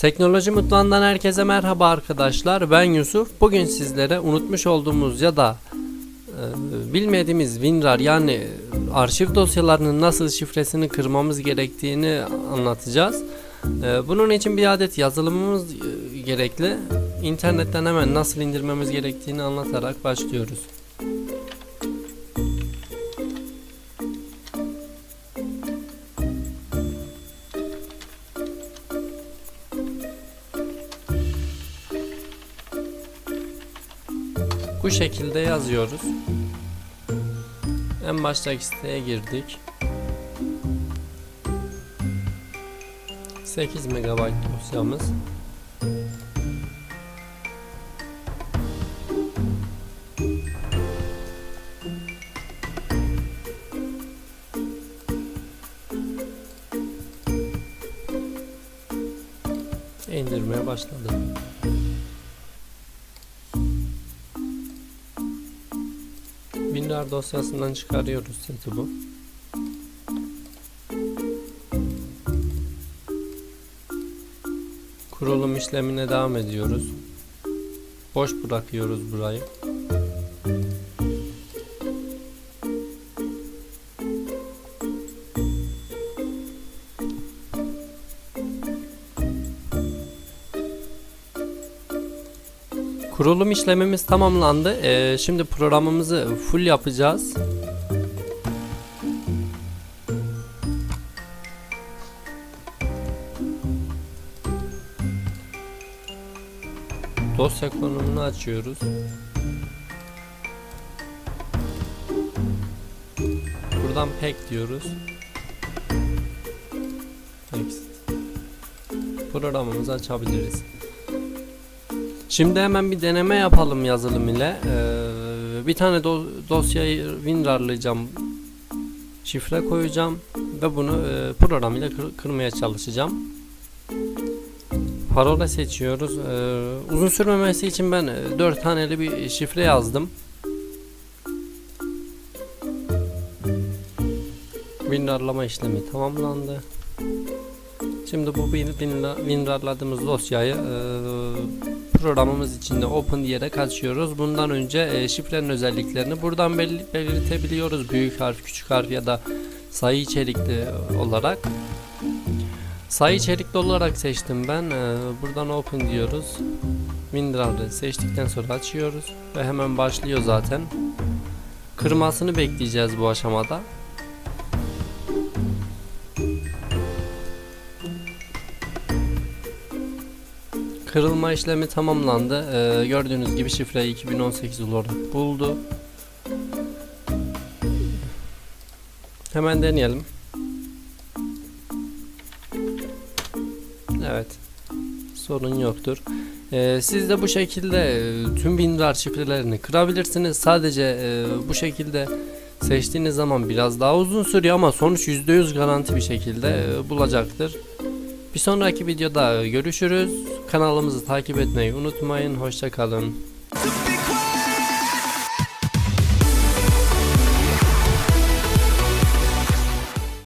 Teknoloji Mutfağı'ndan herkese merhaba arkadaşlar. Ben Yusuf. Bugün sizlere unutmuş olduğumuz ya da e, bilmediğimiz WinRAR yani arşiv dosyalarının nasıl şifresini kırmamız gerektiğini anlatacağız. E, bunun için bir adet yazılımımız e, gerekli. İnternetten hemen nasıl indirmemiz gerektiğini anlatarak başlıyoruz. Bu şekilde yazıyoruz. En baştaki siteye girdik. 8 MB dosyamız. indirmeye başladı. WinRAR dosyasından çıkarıyoruz seti bu. Kurulum işlemine devam ediyoruz. Boş bırakıyoruz burayı. Kurulum işlemimiz tamamlandı. Ee, şimdi programımızı full yapacağız. Dosya konumunu açıyoruz. Buradan pek diyoruz. Next. Programımızı açabiliriz. Şimdi hemen bir deneme yapalım yazılım ile. Ee, bir tane do dosyayı WinRAR'layacağım. Şifre koyacağım ve bunu e, program ile kır kırmaya çalışacağım. Parola seçiyoruz. Ee, uzun sürmemesi için ben 4 taneli bir şifre yazdım. WinRAR'lama işlemi tamamlandı. Şimdi bu WinRAR'ladığımız dosyayı e, programımız içinde open diyerek açıyoruz. Bundan önce e, şifrenin özelliklerini buradan bel belirtebiliyoruz. Büyük harf, küçük harf ya da sayı içerikli olarak. Sayı içerikli olarak seçtim ben. E, buradan open diyoruz. WinRAR'ı seçtikten sonra açıyoruz ve hemen başlıyor zaten. Kırmasını bekleyeceğiz bu aşamada. Kırılma işlemi tamamlandı. Ee, gördüğünüz gibi şifreyi 2018 olarak buldu. Hemen deneyelim. Evet. Sorun yoktur. Ee, siz de bu şekilde e, tüm WinRAR şifrelerini kırabilirsiniz. Sadece e, bu şekilde seçtiğiniz zaman biraz daha uzun sürüyor ama sonuç %100 garanti bir şekilde e, bulacaktır. Bir sonraki videoda görüşürüz. Kanalımızı takip etmeyi unutmayın. Hoşçakalın.